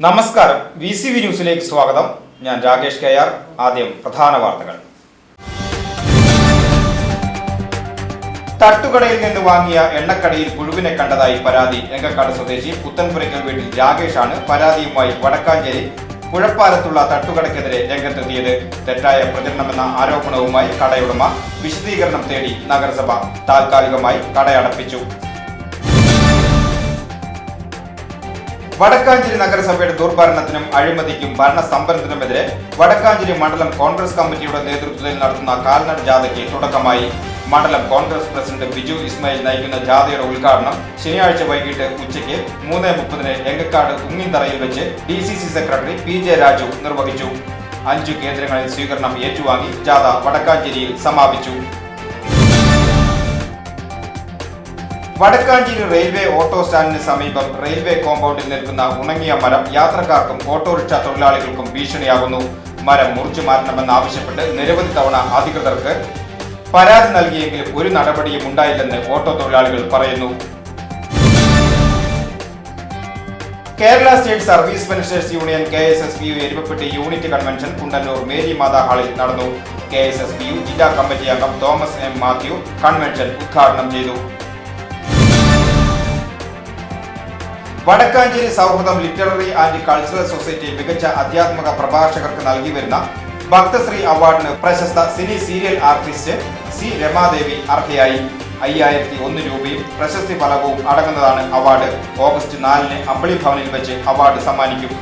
നമസ്കാരം. V C V ന്യൂസിലേക്ക് സ്വാഗതം. ഞാൻ രാകേഷ് കെ ആർ. ആദ്യം പ്രധാന വാർത്തകൾ. തട്ടുകടയിൽ നിന്ന് വാങ്ങിയ എണ്ണക്കടയിൽ പുഴുവിനെ കണ്ടതായി പരാതി. എങ്കക്കാട് സ്വദേശി പുത്തൻപുരയ്ക്കൽ വീട്ടിൽ രാകേഷാണ് പരാതിയുമായി വടക്കാഞ്ചേരി പുഴപ്പാലത്തുള്ള തട്ടുകടയ്ക്കെതിരെ രംഗത്തെത്തിയത്. തെറ്റായ പ്രചരണമെന്ന ആരോപണവുമായി കടയുടമ വിശദീകരണം തേടി നഗരസഭ താൽക്കാലികമായി കടയടപ്പിച്ചു. വടക്കാഞ്ചേരി നഗരസഭയുടെ ദുർഭരണത്തിനും അഴിമതിക്കും ഭരണസ്തംഭനത്തിനുമെതിരെ വടക്കാഞ്ചേരി മണ്ഡലം കോൺഗ്രസ് കമ്മിറ്റിയുടെ നേതൃത്വത്തിൽ നടത്തുന്ന കാൽനട ജാഥയ്ക്ക് തുടക്കമായി. മണ്ഡലം കോൺഗ്രസ് പ്രസിഡന്റ് ബിജു ഇസ്മായിൽ നയിക്കുന്ന ജാഥയുടെ ഉദ്ഘാടനം ശനിയാഴ്ച വൈകിട്ട് ഉച്ചയ്ക്ക് മൂന്ന് മുപ്പതിന് എങ്കക്കാട് ഉങ്ങിന്തറയിൽ വെച്ച് D C C secretary P J Raju നിർവഹിച്ചു. അഞ്ചു കേന്ദ്രങ്ങളിൽ സ്വീകരണം ഏറ്റുവാങ്ങി ജാഥ വടക്കാഞ്ചേരിയിൽ സമാപിച്ചു. വടക്കാഞ്ചേരി റെയിൽവേ ഓട്ടോ സ്റ്റാൻഡിന് സമീപം റെയിൽവേ കോമ്പൗണ്ടിൽ നിൽക്കുന്ന ഉണങ്ങിയ മരം യാത്രക്കാർക്കും ഓട്ടോറിക്ഷ തൊഴിലാളികൾക്കും ഭീഷണിയാകുന്നു. മരം മുറിച്ചു മാറ്റണമെന്നാവശ്യപ്പെട്ട് നിരവധി തവണ അധികൃതർക്ക് പരാതി നൽകിയെങ്കിലും ഒരു നടപടിയും ഉണ്ടായില്ലെന്ന് ഓട്ടോ തൊഴിലാളികൾ പറയുന്നു. Kerala state service pensioners union K S S P U Erumapetty unit convention Kundannoor Mary Matha ഹാളിൽ നടന്നു. K S S P U ജില്ലാ കമ്മിറ്റി അംഗം തോമസ് എം മാത്യു കൺവെൻഷൻ ഉദ്ഘാടനം ചെയ്തു. വടക്കാഞ്ചേരി സൗഹൃദം ലിറ്റററി ആൻഡ് കൾച്ചറൽ സൊസൈറ്റി മികച്ച അധ്യാത്മക പ്രഭാഷകർക്ക് നൽകി വരുന്ന ഭക്തശ്രീ അവാർഡിന് പ്രശസ്ത cine serial artist C Ramadevi അർഹയായി. അയ്യായിരത്തി ഒന്ന് രൂപയും പ്രശസ്തി ഫലകവും അടങ്ങുന്നതാണ് അവാർഡ്. ഓഗസ്റ്റ് നാലിന് അമ്പളി ഭവനിൽ വെച്ച് അവാർഡ് സമ്മാനിക്കും.